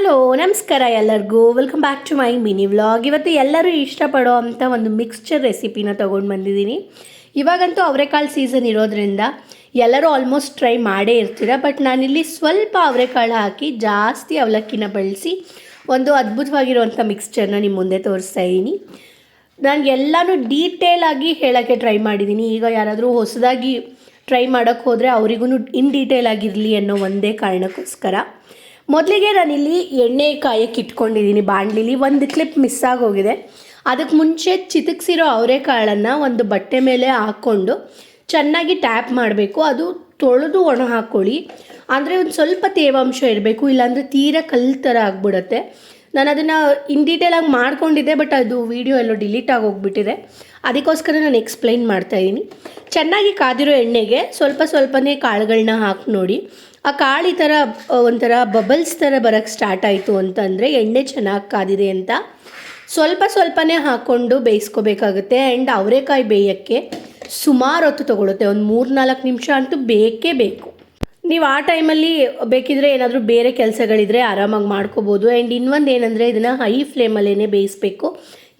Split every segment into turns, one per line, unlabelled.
Hello, ನಮಸ್ಕಾರ ಎಲ್ಲರಿಗೂ. Welcome back to my mini vlog ಇವತ್ತು ಎಲ್ಲರೂ ಇಷ್ಟಪಡೋ ಅಂಥ ಒಂದು ಮಿಕ್ಸ್ಚರ್ ರೆಸಿಪಿನ ತೊಗೊಂಡು ಬಂದಿದ್ದೀನಿ. ಇವಾಗಂತೂ ಅವರೆಕಾಳು ಸೀಸನ್ ಇರೋದ್ರಿಂದ ಎಲ್ಲರೂ ಆಲ್ಮೋಸ್ಟ್ ಟ್ರೈ ಮಾಡೇ ಇರ್ತೀರ. ಬಟ್ ನಾನಿಲ್ಲಿ ಸ್ವಲ್ಪ ಅವರೆಕಾಳು ಹಾಕಿ ಜಾಸ್ತಿ ಅವಲಕ್ಕಿನ ಬಳಸಿ ಒಂದು ಅದ್ಭುತವಾಗಿರುವಂಥ ಮಿಕ್ಸ್ಚರ್ನ ನಿಮ್ಮ ಮುಂದೆ ತೋರಿಸ್ತಾ ಇದ್ದೀನಿ. ನಾನು ಎಲ್ಲನೂ ಡೀಟೇಲ್ ಆಗಿ ಹೇಳೋಕ್ಕೆ ಟ್ರೈ ಮಾಡಿದ್ದೀನಿ. ಈಗ ಯಾರಾದರೂ ಹೊಸದಾಗಿ ಟ್ರೈ ಮಾಡೋಕ್ಕೆ ಹೋದರೆ ಅವರಿಗೂ ಇನ್ ಡೀಟೇಲ್ ಆಗಿರಲಿ ಅನ್ನೋ ಒಂದೇ ಕಾರಣಕ್ಕೋಸ್ಕರ. ಮೊದಲಿಗೆ ನಾನಿಲ್ಲಿ ಎಣ್ಣೆ ಕಾಯಕ್ಕೆ ಇಟ್ಕೊಂಡಿದ್ದೀನಿ. ಬಾಣಲಿಲಿ ಒಂದು ಕ್ಲಿಪ್ ಮಿಸ್ ಆಗೋಗಿದೆ. ಅದಕ್ಕೆ ಮುಂಚೆ ಚಿತಕ್ಸಿರೋ ಅವರೆಕಾಳನ್ನು ಒಂದು ಬಟ್ಟೆ ಮೇಲೆ ಹಾಕ್ಕೊಂಡು ಚೆನ್ನಾಗಿ ಟ್ಯಾಪ್ ಮಾಡಬೇಕು. ಅದು ತೊಳೆದು ಒಣ ಹಾಕ್ಕೊಳ್ಳಿ ಅಂದರೆ ಒಂದು ಸ್ವಲ್ಪ ತೇವಾಂಶ ಇರಬೇಕು. ಇಲ್ಲಾಂದರೆ ತೀರಾ ಕಲ್ಲು ಥರ ಆಗ್ಬಿಡುತ್ತೆ. ನಾನು ಅದನ್ನು ಇನ್ ಡೀಟೇಲಾಗಿ ಮಾಡ್ಕೊಂಡಿದ್ದೆ ಬಟ್ ಅದು ವೀಡಿಯೋ ಎಲ್ಲೋ ಡಿಲೀಟ್ ಆಗೋಗ್ಬಿಟ್ಟಿದೆ ಅದಕ್ಕೋಸ್ಕರ ನಾನು ಎಕ್ಸ್ಪ್ಲೈನ್ ಮಾಡ್ತಾಯಿದ್ದೀನಿ ಚೆನ್ನಾಗಿ ಕಾದಿರೋ ಎಣ್ಣೆಗೆ ಸ್ವಲ್ಪ ಸ್ವಲ್ಪನೇ ಕಾಳುಗಳನ್ನ ಹಾಕಿ ನೋಡಿ. ಆ ಕಾಳಿ ಥರ ಒಂಥರ ಬಬಲ್ಸ್ ಥರ ಬರೋಕ್ಕೆ ಸ್ಟಾರ್ಟ್ ಆಯಿತು ಅಂತಂದರೆ ಎಣ್ಣೆ ಚೆನ್ನಾಗಿ ಕಾದಿದೆ ಅಂತ. ಸ್ವಲ್ಪ ಸ್ವಲ್ಪನೇ ಹಾಕ್ಕೊಂಡು ಬೇಯಿಸ್ಕೋಬೇಕಾಗುತ್ತೆ ಆ್ಯಂಡ್ ಅವರೆಕಾಯಿ ಬೇಯೋಕ್ಕೆ ಸುಮಾರು ಹೊತ್ತು ತೊಗೊಳುತ್ತೆ. ಒಂದು ಮೂರು ನಾಲ್ಕು ನಿಮಿಷ ಅಂತೂ ಬೇಕೇ ಬೇಕು. ನೀವು ಆ ಟೈಮಲ್ಲಿ ಬೇಕಿದ್ರೆ ಏನಾದರೂ ಬೇರೆ ಕೆಲಸಗಳಿದ್ರೆ ಆರಾಮಾಗಿ ಮಾಡ್ಕೋಬೋದು. ಆ್ಯಂಡ್ ಇನ್ನೊಂದು ಏನಂದರೆ ಇದನ್ನು ಹೈ ಫ್ಲೇಮಲ್ಲೇ ಬೇಯಿಸಬೇಕು.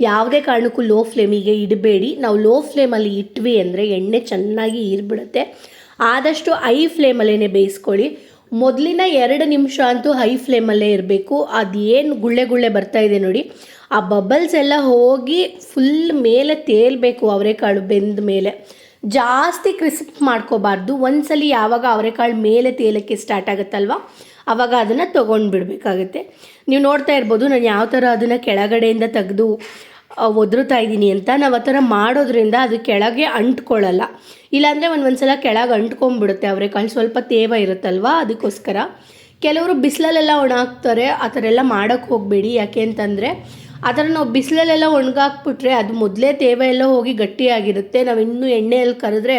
ಯಾವುದೇ ಕಾರಣಕ್ಕೂ ಲೋ ಫ್ಲೇಮಿಗೆ ಇಡಬೇಡಿ. ನಾವು ಲೋ ಫ್ಲೇಮಲ್ಲಿ ಇಟ್ವಿ ಅಂದರೆ ಎಣ್ಣೆ ಚೆನ್ನಾಗಿ ಈರ್ಬಿಡುತ್ತೆ ಆದಷ್ಟು ಹೈ ಫ್ಲೇಮಲ್ಲೇ ಬೇಯಿಸ್ಕೊಳ್ಳಿ. ಮೊದಲಿನ ಎರಡು ನಿಮಿಷ ಅಂತೂ ಹೈ ಫ್ಲೇಮಲ್ಲೇ ಇರಬೇಕು. ಅದೇನು ಗುಳ್ಳೆ ಗುಳ್ಳೆ ಬರ್ತಾ ಇದೆ ನೋಡಿ. ಆ ಬಬಲ್ಸ್ ಎಲ್ಲ ಹೋಗಿ ಫುಲ್ ಮೇಲೆ ತೇಲ್ಬೇಕು ಅವರೆಕಾಳು ಬೆಂದ ಮೇಲೆ. ಜಾಸ್ತಿ ಕ್ರಿಸ್ಪ್ ಮಾಡ್ಕೋಬಾರ್ದು. ಒಂದ್ಸಲಿ ಯಾವಾಗ ಅವರೆಕಾಳು ಮೇಲೆ ತೇಲಕ್ಕೆ ಸ್ಟಾರ್ಟ್ ಆಗುತ್ತಲ್ವ? ಅವಾಗ ಅದನ್ನು ತೊಗೊಂಡು ಬಿಡಬೇಕಾಗತ್ತೆ ನೀವು ನೋಡ್ತಾ ಇರ್ಬೋದು, ನಾನು ಯಾವ ಥರ ಅದನ್ನು ಕೆಳಗಡೆಯಿಂದ ತೆಗೆದು ಒದರುತ್ತಾ ಇದ್ದೀನಿ ಅಂತ ನಾವು ಆ ಥರ ಮಾಡೋದ್ರಿಂದ ಅದು ಕೆಳಗೆ ಅಂಟ್ಕೊಳ್ಳಲ್ಲ. ಇಲ್ಲಾಂದರೆ ಒಂದು ಸಲ ಕೆಳಗೆ ಅಂಟ್ಕೊಂಬಿಡುತ್ತೆ ಅವರೆಕಾಳು ಸ್ವಲ್ಪ ತೇವ ಇರುತ್ತಲ್ವ ಅದಕ್ಕೋಸ್ಕರ. ಕೆಲವರು ಬಿಸಿಲಲ್ಲೆಲ್ಲ ಒಣ ಹಾಕ್ತಾರೆ ಆ ಥರ ಎಲ್ಲ ಮಾಡೋಕ್ಕೆ ಹೋಗಬೇಡಿ. ಯಾಕೆ ಅಂತಂದರೆ ಆ ಥರ ನಾವು ಬಿಸಿಲಲ್ಲೆಲ್ಲ ಒಣಗಾಕ್ಬಿಟ್ರೆ ಅದು ಮೊದಲೇ ತೇವ ಎಲ್ಲ ಹೋಗಿ ಗಟ್ಟಿಯಾಗಿರುತ್ತೆ. ನಾವು ಇನ್ನೂ ಎಣ್ಣೆಯಲ್ಲಿ ಕರೆದ್ರೆ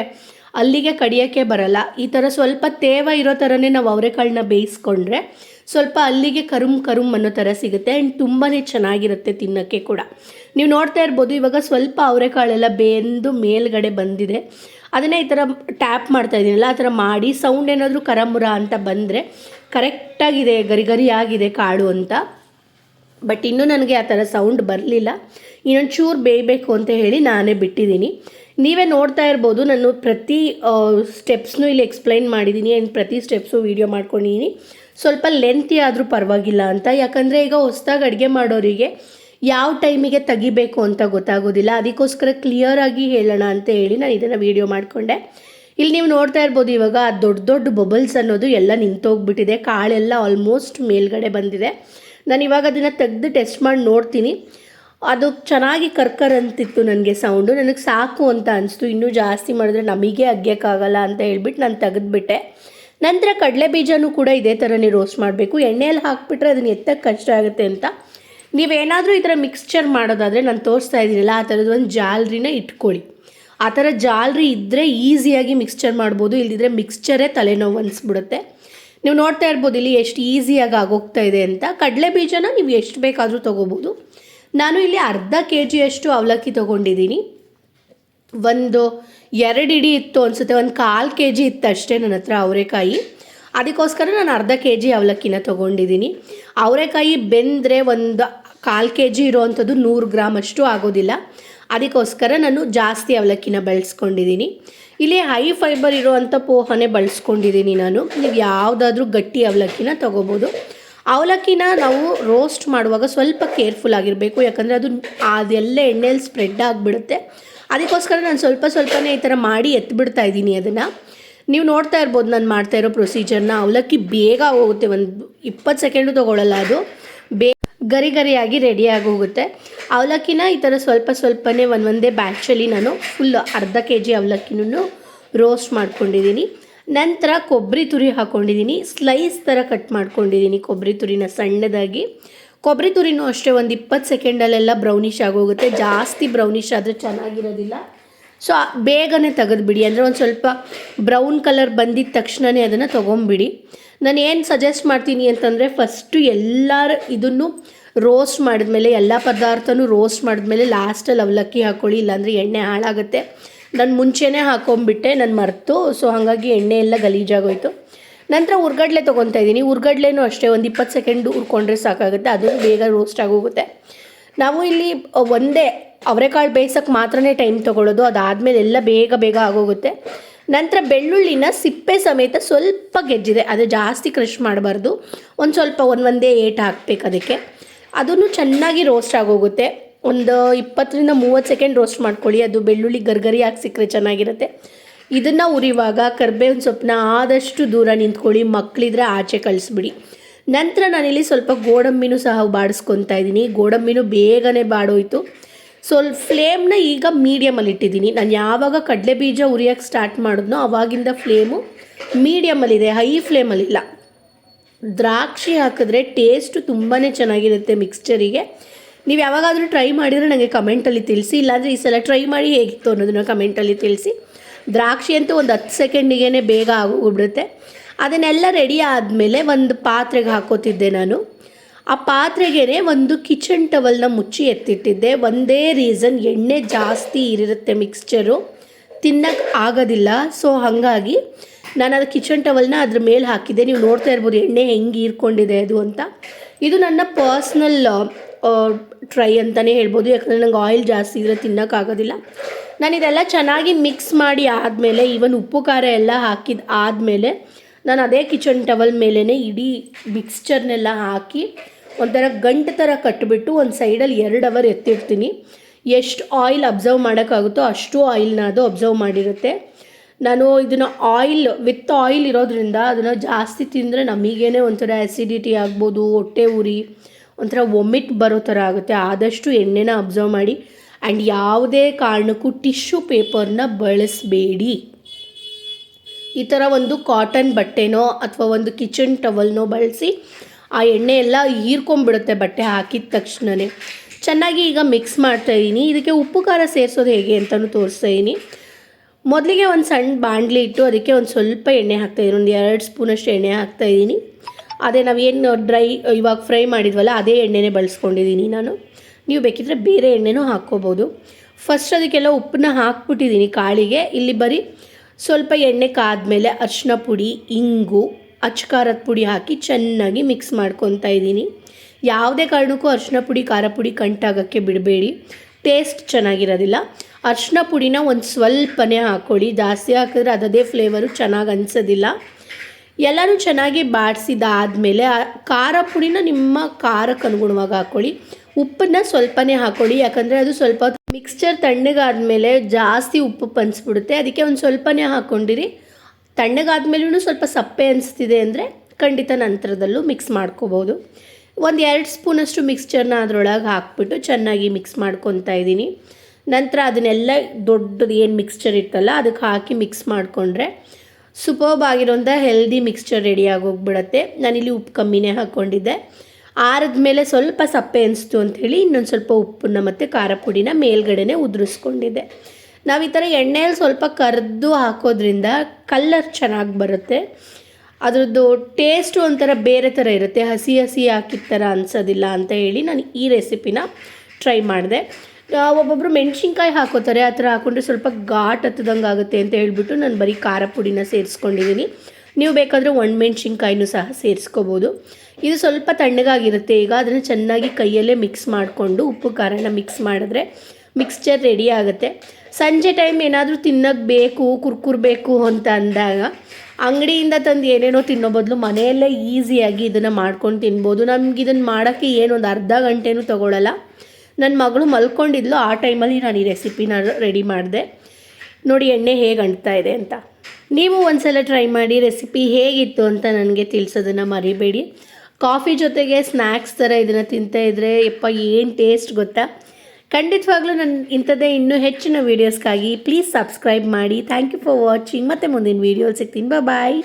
ಅಲ್ಲಿಗೆ ಕಡಿಯೋಕ್ಕೆ ಬರಲ್ಲ. ಈ ಥರ ಸ್ವಲ್ಪ ತೇವ ಇರೋ ಥರನೇ ನಾವು ಅವರೆಕಾಳನ್ನ ಬೇಯಿಸ್ಕೊಂಡ್ರೆ ಸ್ವಲ್ಪ ಅಲ್ಲಿಗೆ ಕರುಮ್ ಕರುಮ್ ಅನ್ನೋ ಥರ ಸಿಗುತ್ತೆ ಆ್ಯಂಡ್ ತುಂಬಾ ಚೆನ್ನಾಗಿರುತ್ತೆ ತಿನ್ನೋಕ್ಕೆ ಕೂಡ. ನೀವು ನೋಡ್ತಾ ಇರ್ಬೋದು ಇವಾಗ ಸ್ವಲ್ಪ ಅವರೆಕಾಳೆಲ್ಲ ಬೆಂದು ಮೇಲ್ಗಡೆ ಬಂದಿದೆ. ಅದನ್ನೇ ಈ ಥರ ಟ್ಯಾಪ್ ಮಾಡ್ತಾ ಇದ್ದೀನಲ್ಲ, ಆ ಥರ ಮಾಡಿ ಸೌಂಡ್ ಏನಾದರೂ ಕರಮುರ ಅಂತ ಬಂದರೆ ಕರೆಕ್ಟಾಗಿದೆ ಗರಿ ಗರಿ ಆಗಿದೆ ಕಾಳು ಅಂತ. ಬಟ್ ಇನ್ನೂ ನನಗೆ ಆ ಥರ ಸೌಂಡ್ ಬರಲಿಲ್ಲ. ಇನ್ನೊಂದು ಚೂರು ಬೇಯಬೇಕು ಅಂತ ಹೇಳಿ ನಾನೇ ಬಿಟ್ಟಿದ್ದೀನಿ. ನೀವೇ ನೋಡ್ತಾ ಇರ್ಬೋದು, ನಾನು ಪ್ರತಿ ಸ್ಟೆಪ್ಸ್ನೂ ಇಲ್ಲಿ ಎಕ್ಸ್ಪ್ಲೈನ್ ಮಾಡಿದ್ದೀನಿ ಆ್ಯಂಡ್ ಪ್ರತಿ ಸ್ಟೆಪ್ಸು ವೀಡಿಯೋ ಮಾಡ್ಕೊಂಡಿದ್ದೀನಿ. ಸ್ವಲ್ಪ ಲೆಂತಿ ಆದರೂ ಪರವಾಗಿಲ್ಲ ಅಂತ. ಯಾಕಂದರೆ ಈಗ ಹೊಸ್ದಾಗಿ ಅಡುಗೆ ಮಾಡೋರಿಗೆ ಯಾವ ಟೈಮಿಗೆ ತೆಗಿಬೇಕು ಅಂತ ಗೊತ್ತಾಗೋದಿಲ್ಲ. ಅದಕ್ಕೋಸ್ಕರ ಕ್ಲಿಯರಾಗಿ ಹೇಳೋಣ ಅಂತ ಹೇಳಿ ನಾನು ಇದನ್ನು ವೀಡಿಯೋ ಮಾಡಿಕೊಂಡೆ. ಇಲ್ಲಿ ನೀವು ನೋಡ್ತಾ ಇರ್ಬೋದು ಇವಾಗ ಆ ದೊಡ್ಡ ದೊಡ್ಡ ಬಬಲ್ಸ್ ಅನ್ನೋದು ಎಲ್ಲ ನಿಂತೋಗ್ಬಿಟ್ಟಿದೆ. ಕಾಳೆಲ್ಲ ಆಲ್ಮೋಸ್ಟ್ ಮೇಲ್ಗಡೆ ಬಂದಿದೆ. ನಾನು ಇವಾಗ ಅದನ್ನು ತೆಗೆದು ಟೆಸ್ಟ್ ಮಾಡಿ ನೋಡ್ತೀನಿ. ಅದು ಚೆನ್ನಾಗಿ ಕರ್ಕರ್ ಅಂತಿತ್ತು ನನಗೆ ಸೌಂಡು ನನಗೆ ಸಾಕು ಅಂತ ಅನಿಸ್ತು. ಇನ್ನೂ ಜಾಸ್ತಿ ಮಾಡಿದ್ರೆ ನಮಗೆ ಅಗ್ಗಕ್ಕಾಗಲ್ಲ ಅಂತ ಹೇಳ್ಬಿಟ್ಟು ನಾನು ತೆಗೆದ್ಬಿಟ್ಟೆ. ನಂತರ ಕಡಲೆ ಬೀಜನೂ ಕೂಡ ಇದೇ ಥರನೇ ರೋಸ್ಟ್ ಮಾಡಬೇಕು. ಎಣ್ಣೆಯಲ್ಲಿ ಹಾಕಿಬಿಟ್ರೆ ಅದನ್ನು ಎತ್ತಕ್ಕೆ ಕಷ್ಟ ಆಗುತ್ತೆ ಅಂತ. ನೀವೇನಾದರೂ ಈ ಥರ ಮಿಕ್ಸ್ಚರ್ ಮಾಡೋದಾದರೆ ನಾನು ತೋರಿಸ್ತಾ ಇದ್ದೀನಲ್ಲ, ಆ ಥರದ್ದು ಒಂದು ಜಾಲ್ರಿನ ಇಟ್ಕೊಳ್ಳಿ. ಆ ಥರ ಜಾಲ್ರಿ ಇದ್ದರೆ ಈಸಿಯಾಗಿ ಮಿಕ್ಸ್ಚರ್ ಮಾಡ್ಬೋದು ಇಲ್ಲದಿದ್ರೆ ಮಿಕ್ಸ್ಚರೇ ತಲೆನೋವು ಅನಿಸ್ಬಿಡುತ್ತೆ. ನೀವು ನೋಡ್ತಾ ಇರ್ಬೋದು ಇಲ್ಲಿ ಎಷ್ಟು ಈಸಿಯಾಗಿ ಆಗೋಗ್ತಾ ಇದೆ ಅಂತ. ಕಡಲೆ ಬೀಜನ ನೀವು ಎಷ್ಟು ಬೇಕಾದರೂ ತೊಗೋಬೋದು. ನಾನು ಇಲ್ಲಿ ಅರ್ಧ ಕೆ ಜಿಯಷ್ಟು ಅವಲಕ್ಕಿ ತೊಗೊಂಡಿದ್ದೀನಿ. ಒಂದು ಎರಡು ಇಡಿ ಇತ್ತು ಅನಿಸುತ್ತೆ, ಒಂದು ಕಾಲು ಕೆ ಜಿ ಇತ್ತು ಅಷ್ಟೇ ನನ್ನ ಹತ್ರ ಅವರೆಕಾಯಿ. ಅದಕ್ಕೋಸ್ಕರ ನಾನು ಅರ್ಧ ಕೆ ಜಿ ಅವಲಕ್ಕಿನ ತೊಗೊಂಡಿದ್ದೀನಿ. ಅವರೆಕಾಯಿ ಬೆಂದರೆ ಒಂದು ಕಾಲು ಕೆ ಜಿ ಇರೋವಂಥದ್ದು ನೂರು ಗ್ರಾಮ್ ಅಷ್ಟು ಆಗೋದಿಲ್ಲ. ಅದಕ್ಕೋಸ್ಕರ ನಾನು ಜಾಸ್ತಿ ಅವಲಕ್ಕಿನ ಬಳಸ್ಕೊಂಡಿದ್ದೀನಿ. ಇಲ್ಲಿ ಹೈ ಫೈಬರ್ ಇರೋವಂಥ ಪೋಹನೆ ಬಳಸ್ಕೊಂಡಿದ್ದೀನಿ ನಾನು. ನೀವು ಯಾವುದಾದ್ರೂ ಗಟ್ಟಿ ಅವಲಕ್ಕಿನ ತೊಗೋಬೋದು. ಅವಲಕ್ಕಿನ ನಾವು ರೋಸ್ಟ್ ಮಾಡುವಾಗ ಸ್ವಲ್ಪ ಕೇರ್ಫುಲ್ ಆಗಿರಬೇಕು, ಯಾಕಂದರೆ ಅದು, ಅದೆಲ್ಲ ಎಣ್ಣೆಯಲ್ಲಿ ಸ್ಪ್ರೆಡ್ ಆಗಿಬಿಡುತ್ತೆ. ಅದಕ್ಕೋಸ್ಕರ ನಾನು ಸ್ವಲ್ಪ ಸ್ವಲ್ಪನೇ ಈ ಥರ ಮಾಡಿ ಎತ್ತಿಬಿಡ್ತಾ ಇದ್ದೀನಿ ಅದನ್ನು. ನೀವು ನೋಡ್ತಾ ಇರ್ಬೋದು ನಾನು ಮಾಡ್ತಾ ಇರೋ ಪ್ರೊಸೀಜರ್ನ. ಅವಲಕ್ಕಿ ಬೇಗ ಹೋಗುತ್ತೆ, ಒಂದು ಇಪ್ಪತ್ತು ಸೆಕೆಂಡು ತೊಗೊಳ್ಳಲ್ಲ ಅದು. ಬೇ ಗರಿ ಗರಿಯಾಗಿ ರೆಡಿಯಾಗಿ ಹೋಗುತ್ತೆ. ಅವಲಕ್ಕಿನ ಈ ಥರ ಸ್ವಲ್ಪ ಸ್ವಲ್ಪನೇ ಒಂದು ಒಂದೇ ಬ್ಯಾಚಲ್ಲಿ ನಾನು ಫುಲ್ ಅರ್ಧ ಕೆ ಜಿ ಅವಲಕ್ಕಿನೂ ರೋಸ್ಟ್ ಮಾಡ್ಕೊಂಡಿದ್ದೀನಿ. ನಂತರ ಕೊಬ್ಬರಿ ತುರಿ ಹಾಕ್ಕೊಂಡಿದ್ದೀನಿ ಸ್ಲೈಸ್ ಥರ ಕಟ್ ಮಾಡ್ಕೊಂಡಿದ್ದೀನಿ ಕೊಬ್ಬರಿ ತುರಿನ ಸಣ್ಣದಾಗಿ. ಕೊಬ್ಬರಿ ತುರಿನೂ ಅಷ್ಟೇ, ಒಂದು ಇಪ್ಪತ್ತು ಸೆಕೆಂಡಲ್ಲೆಲ್ಲ ಬ್ರೌನಿಷ್ ಆಗೋಗುತ್ತೆ. ಜಾಸ್ತಿ ಬ್ರೌನಿಷ್ ಆದರೆ ಚೆನ್ನಾಗಿರೋದಿಲ್ಲ. ಸೊ ಬೇಗನೆ ತೆಗೆದುಬಿಡಿ. ಅಂದರೆ ಒಂದು ಸ್ವಲ್ಪ ಬ್ರೌನ್ ಕಲರ್ ಬಂದಿದ್ದ ತಕ್ಷಣವೇ ಅದನ್ನು ತೊಗೊಂಬಿಡಿ. ನಾನು ಏನು ಸಜೆಸ್ಟ್ ಮಾಡ್ತೀನಿ ಅಂತಂದರೆ ಫಸ್ಟು ಎಲ್ಲರ ಇದನ್ನು ರೋಸ್ಟ್ ಮಾಡಿದ್ಮೇಲೆ, ಎಲ್ಲ ಪದಾರ್ಥನೂ ರೋಸ್ಟ್ ಮಾಡಿದ್ಮೇಲೆ ಲಾಸ್ಟಲ್ಲಿ ಅವಲಕ್ಕಿ ಹಾಕ್ಕೊಳ್ಳಿ ಇಲ್ಲಾಂದರೆ ಎಣ್ಣೆ ಹಾಳಾಗುತ್ತೆ. ನಾನು ಮುಂಚೆನೇ ಹಾಕೊಂಬಿಟ್ಟೆ, ನಾನು ಮರೆತು. ಸೊ ಹಾಗಾಗಿ ಎಣ್ಣೆ ಎಲ್ಲ ಗಲೀಜಾಗೋಯ್ತು. ನಂತರ ಉರ್ಗಡ್ಲೆ ತೊಗೊತಾ ಇದ್ದೀನಿ. ಉರ್ಗಡ್ಲೆನೂ ಅಷ್ಟೇ, ಒಂದು ಇಪ್ಪತ್ತು ಸೆಕೆಂಡ್ ಹುರ್ಕೊಂಡ್ರೆ ಸಾಕಾಗುತ್ತೆ. ಅದು ಬೇಗ ರೋಸ್ಟ್ ಆಗೋಗುತ್ತೆ. ನಾವು ಇಲ್ಲಿ ಒಂದೇ ಅವರೆಕಾಳು ಬೇಯಿಸೋಕ್ಕೆ ಮಾತ್ರನೇ ಟೈಮ್ ತೊಗೊಳ್ಳೋದು. ಅದಾದಮೇಲೆ ಎಲ್ಲ ಬೇಗ ಬೇಗ ಆಗೋಗುತ್ತೆ. ನಂತರ ಬೆಳ್ಳುಳ್ಳಿನ ಸಿಪ್ಪೆ ಸಮೇತ ಸ್ವಲ್ಪ ಗೆಜ್ಜಿದೆ. ಅದು ಜಾಸ್ತಿ ಕ್ರಷ್ ಮಾಡಬಾರ್ದು. ಒಂದು ಸ್ವಲ್ಪ ಒಂದು ಒಂದೇ ಏಟ್ ಹಾಕ್ಬೇಕು ಅದಕ್ಕೆ. ಅದನ್ನು ಚೆನ್ನಾಗಿ ರೋಸ್ಟ್ ಆಗೋಗುತ್ತೆ. ಒಂದು ಇಪ್ಪತ್ತರಿಂದ ಮೂವತ್ತು ಸೆಕೆಂಡ್ ರೋಸ್ಟ್ ಮಾಡ್ಕೊಳ್ಳಿ. ಅದು ಬೆಳ್ಳುಳ್ಳಿ ಗರ್ಗರಿ ಹಾಕಿ ಸಿಕ್ಕರೆ ಚೆನ್ನಾಗಿರುತ್ತೆ. ಇದನ್ನು ಉರಿವಾಗ ಕರ್ಬೇವಿನ ಸೊಪ್ಪನ್ನ ಆದಷ್ಟು ದೂರ ನಿಂತ್ಕೊಳ್ಳಿ ಮಕ್ಕಳಿದ್ರೆ ಆಚೆ ಕಳಿಸ್ಬಿಡಿ. ನಂತರ ನಾನಿಲ್ಲಿ ಸ್ವಲ್ಪ ಗೋಡಂಬಿನೂ ಸಹ ಬಾಡಿಸ್ಕೊತಾ ಇದ್ದೀನಿ. ಗೋಡಂಬಿನೂ ಬೇಗನೆ ಬಾಡೋಯ್ತು. ಸ್ವಲ್ಪ ಫ್ಲೇಮ್ನ ಈಗ ಮೀಡಿಯಮಲ್ಲಿ ಇಟ್ಟಿದ್ದೀನಿ. ನಾನು ಯಾವಾಗ ಕಡಲೆ ಬೀಜ ಉರಿಯೋಕ್ಕೆ ಸ್ಟಾರ್ಟ್ ಮಾಡಿದ್ನೋ ಅವಾಗಿಂದ ಫ್ಲೇಮು ಮೀಡಿಯಮಲ್ಲಿದೆ ಹೈ ಫ್ಲೇಮಲ್ಲಿಲ್ಲ ದ್ರಾಕ್ಷಿ ಹಾಕಿದ್ರೆ ಟೇಸ್ಟು ತುಂಬಾ ಚೆನ್ನಾಗಿರುತ್ತೆ ಮಿಕ್ಸ್ಚರಿಗೆ. ನೀವು ಯಾವಾಗಾದರೂ ಟ್ರೈ ಮಾಡಿದರೆ ನನಗೆ ಕಮೆಂಟಲ್ಲಿ ತಿಳಿಸಿ, ಇಲ್ಲಾಂದರೆ ಈ ಸಲ ಟ್ರೈ ಮಾಡಿ ಹೇಗಿತ್ತು ಅನ್ನೋದನ್ನ ಕಮೆಂಟಲ್ಲಿ ತಿಳಿಸಿ. ದ್ರಾಕ್ಷಿ ಅಂತೂ ಒಂದು ಹತ್ತು ಸೆಕೆಂಡಿಗೆ ಬೇಗ ಆಗೋಗ್ಬಿಡುತ್ತೆ ಅದನ್ನೆಲ್ಲ ರೆಡಿ ಆದಮೇಲೆ ಒಂದು ಪಾತ್ರೆಗೆ ಹಾಕೋತಿದ್ದೆ ನಾನು. ಆ ಪಾತ್ರೆಗೆ ಒಂದು ಕಿಚನ್ ಟವಲ್ನ ಮುಚ್ಚಿ ಎತ್ತಿಟ್ಟಿದ್ದೆ. ಒಂದೇ ರೀಸನ್ ಎಣ್ಣೆ ಜಾಸ್ತಿ ಇರಿರುತ್ತೆ ಮಿಕ್ಸ್ಚರು ತಿನ್ನಕ್ಕೆ ಆಗೋದಿಲ್ಲ. ಸೊ ಹಾಗಾಗಿ ನಾನು ಅದು ಕಿಚನ್ ಟವಲ್ನ ಅದ್ರ ಮೇಲೆ ಹಾಕಿದ್ದೆ. ನೀವು ನೋಡ್ತಾ ಇರ್ಬೋದು ಎಣ್ಣೆ ಹೆಂಗೆ ಹೀರ್ಕೊಂಡಿದೆ ಅದು ಅಂತ. ಇದು ನನ್ನ ಪರ್ಸ್ನಲ್ ಟ್ರೈ ಅಂತಲೇ ಹೇಳ್ಬೋದು. ಯಾಕಂದರೆ ನಂಗೆ ಆಯಿಲ್ ಜಾಸ್ತಿ ಇದ್ರೆ ತಿನ್ನೋಕ್ಕಾಗೋದಿಲ್ಲ ನಾನು ಇದೆಲ್ಲ ಚೆನ್ನಾಗಿ ಮಿಕ್ಸ್ ಮಾಡಿ ಆದಮೇಲೆ ಈವನ್ ಉಪ್ಪು, ಖಾರ ಎಲ್ಲ ಹಾಕಿದ ಆದಮೇಲೆ ನಾನು ಅದೇ ಕಿಚನ್ ಟವಲ್ ಮೇಲೇ ಇಡೀ ಮಿಕ್ಸ್ಚರ್ನೆಲ್ಲ ಹಾಕಿ ಒಂಥರ ಗಂಟು ಥರ ಕಟ್ಟಿಬಿಟ್ಟು ಒಂದು ಸೈಡಲ್ಲಿ ಎರಡು ಅವರ್ ಎತ್ತಿಡ್ತೀನಿ. ಎಷ್ಟು ಆಯಿಲ್ ಅಬ್ಸರ್ವ್ ಮಾಡೋಕ್ಕಾಗುತ್ತೋ ಅಷ್ಟು ಆಯಿಲ್ನ ಅದು ಅಬ್ಸರ್ವ್ ಮಾಡಿರುತ್ತೆ. ನಾನು ಇದನ್ನು ಆಯಿಲ್ ವಿತ್ ಆಯಿಲ್ ಇರೋದ್ರಿಂದ ಅದನ್ನು ಜಾಸ್ತಿ ತಿಂದರೆ ನಮಗೇನೆ ಒಂಥರ ಆ್ಯಸಿಡಿಟಿ ಆಗ್ಬೋದು, ಹೊಟ್ಟೆ ಉರಿ, ಒಂಥರ ವೊಮಿಟ್ ಬರೋ ಥರ ಆಗುತ್ತೆ. ಆದಷ್ಟು ಎಣ್ಣೆನ ಅಬ್ಸರ್ವ್ ಮಾಡಿ ಆ್ಯಂಡ್ ಯಾವುದೇ ಕಾರಣಕ್ಕೂ ಟಿಶ್ಯೂ ಪೇಪರ್ನ ಬಳಸಬೇಡಿ. ಈ ಥರ ಒಂದು ಕಾಟನ್ ಬಟ್ಟೆನೋ ಅಥವಾ ಒಂದು ಕಿಚನ್ ಟವಲ್ನೋ ಬಳಸಿ ಆ ಎಣ್ಣೆ ಎಲ್ಲ ಹೀರ್ಕೊಂಬಿಡುತ್ತೆ ಬಟ್ಟೆ ಹಾಕಿದ ತಕ್ಷಣವೇ ಚೆನ್ನಾಗಿ ಈಗ ಮಿಕ್ಸ್ ಮಾಡ್ತಾಯಿದ್ದೀನಿ ಇದಕ್ಕೆ ಉಪ್ಪು, ಖಾರ ಸೇರಿಸೋದು ಹೇಗೆ ಅಂತಲೂ ತೋರಿಸ್ತಾಯಿದ್ದೀನಿ ಮೊದಲಿಗೆ ಒಂದು ಸಣ್ಣ ಬಾಣಲಿ ಇಟ್ಟು ಅದಕ್ಕೆ ಒಂದು ಸ್ವಲ್ಪ ಎಣ್ಣೆ ಹಾಕ್ತಾಯಿದ್ದೀನಿ ಒಂದು ಎರಡು ಸ್ಪೂನಷ್ಟು ಎಣ್ಣೆ ಹಾಕ್ತಾಯಿದ್ದೀನಿ ಅದೇ ನಾವೇನು ಡ್ರೈ ಇವಾಗ ಫ್ರೈ ಮಾಡಿದ್ವಲ್ಲ, ಅದೇ ಎಣ್ಣೆನೇ ಬಳಸ್ಕೊಂಡಿದ್ದೀನಿ ನಾನು. ನೀವು ಬೇಕಿದ್ರೆ ಬೇರೆ ಎಣ್ಣೆನೂ ಹಾಕ್ಕೋಬೋದು. ಫಸ್ಟ್ ಅದಕ್ಕೆಲ್ಲ ಉಪ್ಪನ್ನ ಹಾಕ್ಬಿಟ್ಟಿದ್ದೀನಿ ಕಾಳಿಗೆ. ಇಲ್ಲಿ ಬರೀ ಸ್ವಲ್ಪ ಎಣ್ಣೆ ಕಾದ್ಮೇಲೆ ಅರಿಶಿನ ಪುಡಿ, ಇಂಗು ಅಚ್ಕಾರದ ಪುಡಿ ಹಾಕಿ ಚೆನ್ನಾಗಿ ಮಿಕ್ಸ್ ಮಾಡ್ಕೊತಾ ಇದ್ದೀನಿ. ಯಾವುದೇ ಕಾರಣಕ್ಕೂ ಅರಿಶಿನ ಪುಡಿ, ಖಾರ ಪುಡಿ ಕಂಟಾಗೋಕ್ಕೆ ಬಿಡಬೇಡಿ. ಟೇಸ್ಟ್ ಚೆನ್ನಾಗಿರೋದಿಲ್ಲ. ಅರಿಶಿನ ಪುಡಿನ ಒಂದು ಸ್ವಲ್ಪನೇ ಹಾಕ್ಕೊಳ್ಳಿ. ಜಾಸ್ತಿ ಹಾಕಿದ್ರೆ ಅದದೇ ಫ್ಲೇವರು ಚೆನ್ನಾಗಿ ಅನಿಸೋದಿಲ್ಲ. ಎಲ್ಲನೂ ಚೆನ್ನಾಗಿ ಬಾಡಿಸಿದಾದಮೇಲೆ ಖಾರ ಪುಡಿನ ನಿಮ್ಮ ಖಾರಕ್ಕೆ ಅನುಗುಣವಾಗಿ ಹಾಕ್ಕೊಳ್ಳಿ. ಉಪ್ಪನ್ನ ಸ್ವಲ್ಪನೇ ಹಾಕೊಳ್ಳಿ, ಯಾಕಂದರೆ ಅದು ಸ್ವಲ್ಪ ಮಿಕ್ಸ್ಚರ್ ತಣ್ಣಗಾದ್ಮೇಲೆ ಜಾಸ್ತಿ ಉಪ್ಪು ಪನ್ಸ್ಬಿಡುತ್ತೆ. ಅದಕ್ಕೆ ಒಂದು ಸ್ವಲ್ಪನೇ ಹಾಕ್ಕೊಂಡಿರಿ ತಣ್ಣಗಾದ್ಮೇಲೂ ಸ್ವಲ್ಪ ಸಪ್ಪೆ ಅನಿಸ್ತಿದೆ ಅಂದರೆ ಖಂಡಿತ ನಂತರದಲ್ಲೂ ಮಿಕ್ಸ್ ಮಾಡ್ಕೋಬೋದು ಒಂದು ಎರಡು ಸ್ಪೂನಷ್ಟು ಮಿಕ್ಸ್ಚರ್ನ ಅದರೊಳಗೆ ಹಾಕ್ಬಿಟ್ಟು ಚೆನ್ನಾಗಿ ಮಿಕ್ಸ್ ಮಾಡ್ಕೊತಾ ಇದ್ದೀನಿ. ನಂತರ ಅದನ್ನೆಲ್ಲ ದೊಡ್ಡದು ಏನು ಮಿಕ್ಸ್ಚರ್ ಇತ್ತಲ್ಲ ಅದಕ್ಕೆ ಹಾಕಿ ಮಿಕ್ಸ್ ಮಾಡಿಕೊಂಡ್ರೆ ಸೂಪರ್ಬ್ ಆಗಿರೋಂಥ ಹೆಲ್ದಿ ಮಿಕ್ಸ್ಚರ್ ರೆಡಿ ಆಗೋಗ್ಬಿಡತ್ತೆ. ನಾನಿಲ್ಲಿ ಉಪ್ಪು ಕಮ್ಮಿನೇ ಹಾಕ್ಕೊಂಡಿದ್ದೆ ಆರದ ಮೇಲೆ ಸ್ವಲ್ಪ ಸಪ್ಪೆ ಅನಿಸ್ತು ಅಂಥೇಳಿ ಇನ್ನೊಂದು ಸ್ವಲ್ಪ ಉಪ್ಪನ್ನ ಮತ್ತು ಖಾರ ಪುಡಿನ ಮೇಲ್ಗಡೆನೆ ಉದುರಿಸ್ಕೊಂಡಿದ್ದೆ. ನಾವು ಈ ಥರ ಎಣ್ಣೆಯಲ್ಲಿ ಸ್ವಲ್ಪ ಕರೆದು ಹಾಕೋದ್ರಿಂದ ಕಲ್ಲರ್ ಚೆನ್ನಾಗಿ ಬರುತ್ತೆ. ಅದರದ್ದು ಟೇಸ್ಟು ಒಂಥರ ಬೇರೆ ಥರ ಇರುತ್ತೆ. ಹಸಿ ಹಸಿ ಹಾಕಿದ ಥರ ಅನಿಸೋದಿಲ್ಲ ಅಂತ ಹೇಳಿ ನಾನು ಈ ರೆಸಿಪಿನ ಟ್ರೈ ಮಾಡಿದೆ. ಒಬ್ಬೊಬ್ಬರು ಮೆಣಸಿನ್ಕಾಯಿ ಹಾಕೋತಾರೆ, ಆ ಥರ ಹಾಕ್ಕೊಂಡ್ರೆ ಸ್ವಲ್ಪ ಘಾಟ್ ಹತ್ತದಂಗೆ ಆಗುತ್ತೆ ಅಂತ ಹೇಳಿಬಿಟ್ಟು ನಾನು ಬರೀ ಖಾರ ಪುಡಿನ ಸೇರಿಸ್ಕೊಂಡಿದ್ದೀನಿ ನೀವು ಬೇಕಾದರೆ ಒಣಮೆಣ್ಸಿನ್ಕಾಯಿನೂ ಸಹ ಸೇರಿಸ್ಕೋಬೋದು. ಇದು ಸ್ವಲ್ಪ ತಣ್ಣಗಾಗಿರುತ್ತೆ. ಈಗ ಅದನ್ನು ಚೆನ್ನಾಗಿ ಕೈಯಲ್ಲೇ ಮಿಕ್ಸ್ ಮಾಡಿಕೊಂಡು ಉಪ್ಪು, ಖಾರನ ಮಿಕ್ಸ್ ಮಾಡಿದ್ರೆ ಮಿಕ್ಸ್ಚರ್ ರೆಡಿ ಆಗುತ್ತೆ. ಸಂಜೆ ಟೈಮ್ ಏನಾದರೂ ತಿನ್ನೋಕ್ಕೆ ಬೇಕು, ಕುರ್ಕುರ್ ಬೇಕು ಅಂತ ಅಂದಾಗ ಅಂಗಡಿಯಿಂದ ತಂದು ಏನೇನೋ ತಿನ್ನೋ ಬದಲು ಮನೆಯಲ್ಲೇ ಈಸಿಯಾಗಿ ಇದನ್ನು ಮಾಡ್ಕೊಂಡು ತಿನ್ಬೋದು. ನಮ್ಗೆ ಇದನ್ನು ಮಾಡೋಕ್ಕೆ ಏನೊಂದು ಅರ್ಧ ಗಂಟೆನೂ ತೊಗೊಳ್ಳಲ್ಲ ನನ್ನ ಮಗಳು ಮಲ್ಕೊಂಡಿದ್ಲು. ಆ ಟೈಮಲ್ಲಿ ನಾನು ಈ ರೆಸಿಪಿನ ರೆಡಿ ಮಾಡಿದೆ. ನೋಡಿ ಎಣ್ಣೆ ಹೇಗೆ ಅಂಟ್ತಾ ಇದೆ ಅಂತ. ನೀವು ಒಂದ್ಸಲ ಟ್ರೈ ಮಾಡಿ ರೆಸಿಪಿ ಹೇಗಿತ್ತು ಅಂತ ನನಗೆ ತಿಳಿಸೋದನ್ನು ಮರಿಬೇಡಿ. ಕಾಫಿ ಜೊತೆಗೆ ಸ್ನ್ಯಾಕ್ಸ್ ಥರ ಇದನ್ನು ತಿಂತಾ ಇದ್ದರೆ ಯಪ್ಪ, ಏನು ಟೇಸ್ಟ್ ಗೊತ್ತಾ? ಖಂಡಿತವಾಗ್ಲೂ ನನ್ನ ಇಂಥದ್ದೇ ಇನ್ನೂ ಹೆಚ್ಚಿನ ವೀಡಿಯೋಸ್ಗಾಗಿ ಪ್ಲೀಸ್ ಸಬ್ಸ್ಕ್ರೈಬ್ ಮಾಡಿ. ಥ್ಯಾಂಕ್ ಯು ಫಾರ್ ವಾಚಿಂಗ್ ಮತ್ತು ಮುಂದಿನ ವೀಡಿಯೋಲಿ ಸಿಗ್ತೀನಿ. ಬಾಯ್